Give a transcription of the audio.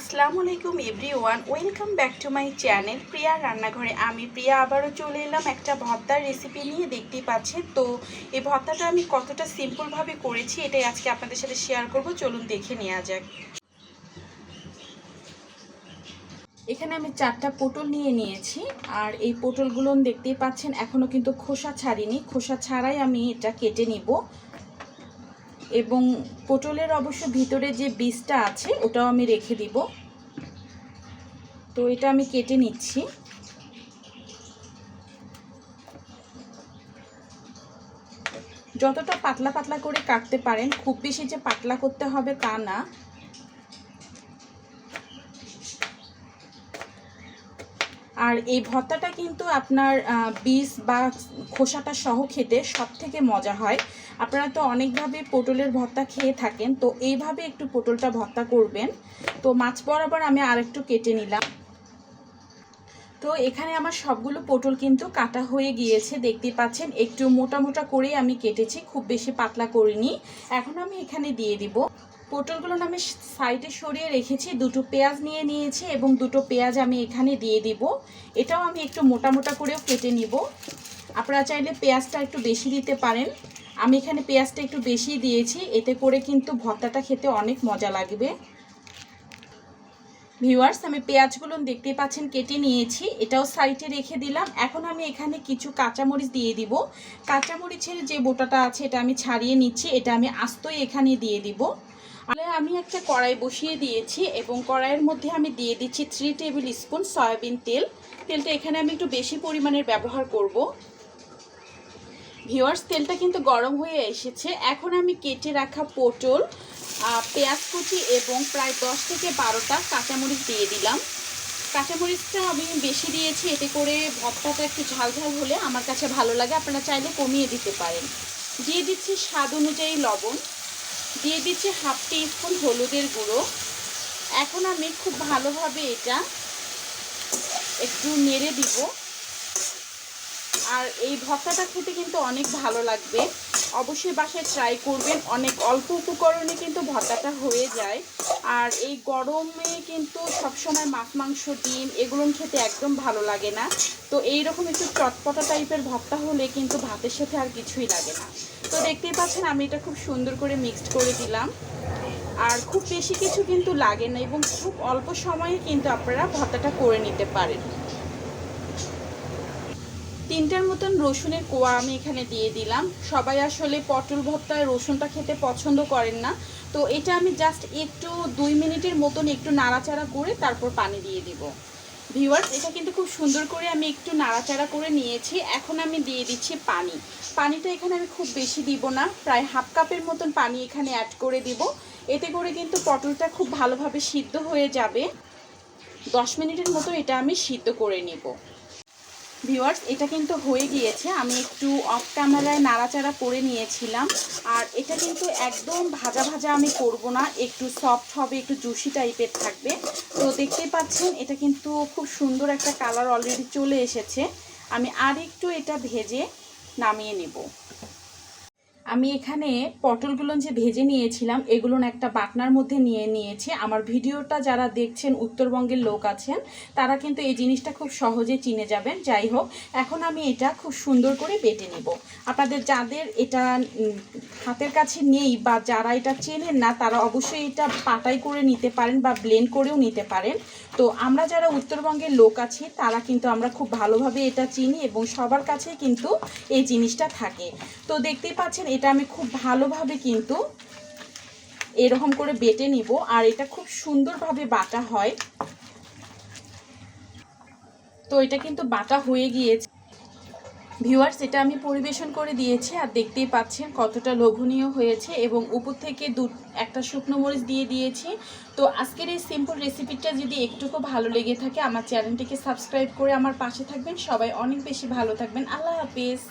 আসসালামু আলাইকুম everyone, welcome back to my channel Priya রান্নাঘরে। আমি প্রিয়া, আবারও চলে এলাম একটা ভর্তার রেসিপি নিয়ে, দেখতেই পাচ্ছেন? তো এই ভর্তাটা আমি কতটা সিম্পলভাবে করেছি, এটাই আজকে আপনাদের সাথে শেয়ার করব। চলুন দেখে নেওয়া যাক। এখানে আমি চারটা পটল নিয়ে নিয়েছি, আর এই পটলগুলো দেখতেই পাচ্ছেন এখনও কিন্তু খোসা ছাড়িনি। খোসা ছাড়াই আমি এটা কেটে নিব। এবং পটলের অবশ্য ভিতরে যে বীজটা আছে, ওটাও আমি রেখে দিব। তো এটা আমি কেটে নিচ্ছি। যতটা পাতলা পাতলা করে কাটতে পারেন, খুব বেশি যে পাতলা করতে হবে তা না। আর এই ভর্তাটা কিন্তু আপনার বীজ বা খোসাটা সহ খেতে সব থেকে মজা হয়। আপনারা তো অনেকভাবে পটলের ভর্তা খেয়ে থাকেন, তো এইভাবে একটু পটলটা ভর্তা করবেন। তো মাছ বরাবর আমি আরেকটু কেটে নিলাম। তো এখানে আমার সবগুলো পটল কিন্তু কাটা হয়ে গিয়েছে দেখতে পাচ্ছেন। একটু মোটা মোটা করেই আমি কেটেছি, খুব বেশি পাতলা করিনি। এখন আমি এখানে দিয়ে দিব। পটলগুলো আমি সাইডে সরিয়ে রেখেছি, দুটো পেঁয়াজ নিয়ে নিয়েছি এবং দুটো পেঁয়াজ আমি এখানে দিয়ে দিব। এটাও আমি একটু মোটা মোটা করেও কেটে নিব। আপনারা চাইলে পেঁয়াজটা একটু বেশি দিতে পারেন। আমি এখানে পেঁয়াজটা একটু বেশি দিয়েছি, এতে করে কিন্তু ভর্তাটা খেতে অনেক মজা লাগবে। ভিউয়ার্স, আমি পেঁয়াজগুলো দেখতে পাচ্ছেন, কেটে নিয়েছি। এটাও সাইডে রেখে দিলাম। এখন আমি এখানে কিছু কাঁচামরিচ দিয়ে দিব। কাঁচামরিচের যে বোটাটা আছে, এটা আমি ছাড়িয়ে নিচ্ছি। এটা আমি আস্তই এখানে দিয়ে দিব। আমি একটা কড়াই বসিয়ে দিয়েছি এবং কড়াইয়ের মধ্যে আমি দিয়ে দিচ্ছি থ্রি টেবিল স্পুন সয়াবিন তেল। তেলটা এখানে আমি একটু বেশি পরিমাণের ব্যবহার করব। ভিওয়ার্স তেলটা কিন্তু গরম হয়ে এসেছে। এখন আমি কেটে রাখা পটল পেঁয়াজ কুচি এবং প্রায় দশ থেকে বারোটা কাঁচামরিচ দিয়ে দিলাম। কাঁচামরিচটা আমি বেশি দিয়েছি, এতে করে ভর্তাটা একটু ঝাল ঝাল হলে আমার কাছে ভালো লাগে। আপনারা চাইলে কমিয়ে দিতে পারেন। দিয়ে দিচ্ছি স্বাদ অনুযায়ী লবণ। দিয়ে দিচ্ছি হাফ টি স্পুন হলুদের গুঁড়ো। এখন আমি খুব ভালোভাবে এটা একটু নেড়ে দিব। আর এই ভর্তাটা খেতে কিন্তু অনেক ভালো লাগবে। অবশ্যই বাসায় ট্রাই করবেন। অনেক অল্প উপকরণে কিন্তু ভর্তাটা হয়ে যায়। আর এই গরমে কিন্তু সবসময় মাছ, মাংস, ডিম এগুলো খেতে একদম ভালো লাগে না। তো এই রকম একটু চটপটা টাইপের ভর্তা হলে কিন্তু ভাতের সাথে আর কিছুই লাগে না। তো দেখতেই পাচ্ছেন আমি এটা খুব সুন্দর করে মিক্সড করে দিলাম। আর খুব বেশি কিছু কিন্তু লাগে না এবং খুব অল্প সময়ে কিন্তু আপনারা ভর্তাটা করে নিতে পারেন। তিনটার মতন রসুনের কোয়া আমি এখানে দিয়ে দিলাম। সবাই আসলে পটল ভর্তায় রসুনটা খেতে পছন্দ করেন না। তো এটা আমি জাস্ট একটু দুই মিনিটের মতন একটু নাড়াচাড়া করে তারপর পানি দিয়ে দিব। ভিউয়ার্স এটা কিন্তু খুব সুন্দর করে আমি একটু নাড়াচাড়া করে নিয়েছি। এখন আমি দিয়ে দিচ্ছি পানি। পানিটা এখানে আমি খুব বেশি দিব না। প্রায় হাফ কাপের মতন পানি এখানে অ্যাড করে দিব। এতে করে কিন্তু পটলটা খুব ভালোভাবে সিদ্ধ হয়ে যাবে। দশ মিনিটের মতো এটা আমি সিদ্ধ করে নেব। ভিউয়ার্স এটা কিন্তু হয়ে গিয়েছে। আমি একটু অফ ক্যামেরায় নাড়াচাড়া করে নিয়েছিলাম। আর এটা কিন্তু একদম ভাজা ভাজা আমি করব না। একটু সফট হবে, একটু জুসি টাইপের থাকবে। তো দেখতে পাচ্ছেন, এটা কিন্তু খুব সুন্দর একটা কালার অলরেডি চলে এসেছে। আমি আর একটু এটা ভেজে নামিয়ে নেব। আমি এখানে পটলগুলো যে ভেজে নিয়েছিলাম, এগুলো একটা বাটনার মধ্যে নিয়ে নিয়েছি। আমার ভিডিওটা যারা দেখছেন, উত্তরবঙ্গের লোক আছেন, তারা কিন্তু এই জিনিসটা খুব সহজে চিনে যাবেন। যাই হোক, এখন আমি এটা খুব সুন্দর করে বেটে নেব। আপনাদের যাদের এটা হাতের কাছে নেই বা যারা এটা চেনেন না, তারা অবশ্যই এটা পাটাই করে নিতে পারেন বা ব্লেন্ড করেও নিতে পারেন। তো আমরা যারা উত্তরবঙ্গের লোক আছি, তারা কিন্তু আমরা খুব ভালোভাবে এটা চিনি এবং সবার কাছে কিন্তু এই জিনিসটা থাকে। তো দেখতেই পাচ্ছেন এটা আমি খুব ভালোভাবে কিন্তু এরকম করে বেটে নিব, আর এটা খুব সুন্দরভাবে বাটা হয়। তো এটা কিন্তু বাটা হয়ে গিয়েছে। ভিউয়ার্স, এটা আমি পরিবেশন করে দিয়েছি, আর দেখতেই পাচ্ছেন কতটা লোভনীয় হয়েছে, এবং উপর থেকে দু, একটা শুকনো মরিচ দিয়ে দিয়েছি। তো আজকের এই সিম্পল রেসিপিটা যদি একটুকু ভালো লেগে থাকে, আমার চ্যানেলটিকে সাবস্ক্রাইব করে আমার পাশে থাকবেন। সবাই অনেক বেশি ভালো থাকবেন। আল্লাহ হাফিজ।